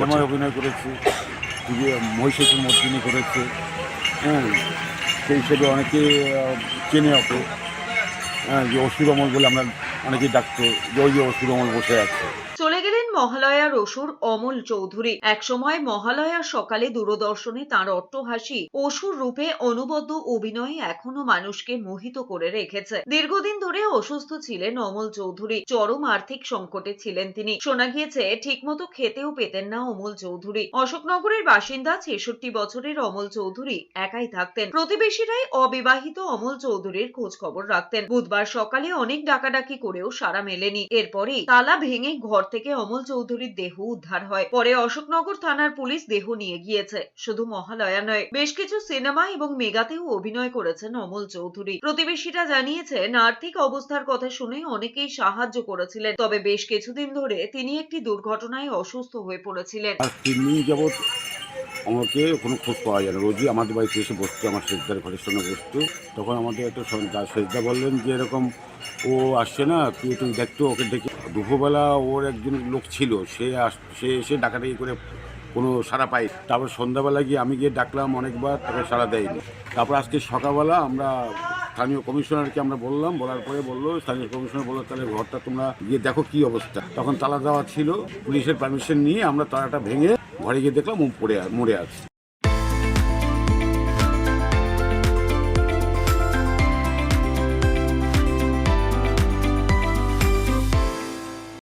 আমার অভিনয় করেছে যে মহিষাসুর মর্দিনী করেছে হ্যাঁ সেই হিসেবে অনেকে চেনে ওকে হ্যাঁ যে অসুরমল বলে আমরা অনেকেই ডাকতো, যে ওই যে অসুরমল বসে আছে। চলে গেলেন মহালয়ার অসুর অমল চৌধুরী। একসময় মহালয়ার সকালে দূরদর্শনে তাঁর অট্টহাসি অসুর রূপে অনুবদ্ধ অভিনয় এখনও মানুষকে মোহিত করে রেখেছে। দীর্ঘদিন ধরে অসুস্থ ছিলেন অমল চৌধুরী। চরম আর্থিক সংকটে ছিলেন তিনি। শোনা গিয়েছে, ঠিকমতো খেতেও পেতেন না অমল চৌধুরী। অশোকনগরের বাসিন্দা ছেষট্টি বছরের অমল চৌধুরী একাই থাকতেন। প্রতিবেশীরাই অবিবাহিত অমল চৌধুরীর খোঁজ খবর রাখতেন। বুধবার সকালে অনেক ডাকাডাকি করেও সারা মেলেনি। এরপরেই তালা ভেঙে ঘর থেকে অমল চৌধুরীর দেহ উদ্ধার হয়। পরে অশোকনগর থানার পুলিশ দেহ নিয়ে গিয়েছে। শুধু মহালয়া নয়, বেশ কিছু সিনেমা এবং মেগাতেও অভিনয় করেছেন অমল চৌধুরী। প্রতিবেশীরা জানিয়েছেন, আর্থিক অবস্থার কথা শুনে অনেকেই সাহায্য করেছিলেন, তবে বেশ কিছুদিন ধরে তিনি একটি দুর্ঘটনায় অসুস্থ হয়ে পড়েছিলেন। আমাকে কোনো খোঁজ পাওয়া যায় না। রোজই আমাদের বাড়িতে এসে বসতো, আমার সেজদার ঘরের সঙ্গে বসতো। তখন আমাদের একটা সেজদা বললেন যে এরকম ও আসছে না, তুই তুমি দেখতো, ওকে ডেকে দুপুরবেলা ওর একজন লোক ছিল, সে আস সে এসে ডাকাডাকি করে কোনো সাড়া পাই তারপর সন্ধ্যাবেলা গিয়ে আমি গিয়ে ডাকলাম অনেকবার, তাকে সাড়া দেয়নি। তারপর আজকে সকালবেলা আমরা স্থানীয় কমিশনারকে আমরা বললাম, বলার পরে বলল, স্থানীয় কমিশনার বলল, তাহলে ঘরটা তোমরা গিয়ে দেখো কি অবস্থা। তখন তালা দেওয়া ছিল, পুলিশের পারমিশন নিয়ে আমরা তালাটা ভেঙে ঘরে গিয়ে দেখলাম ও পড়ে মরে আছে।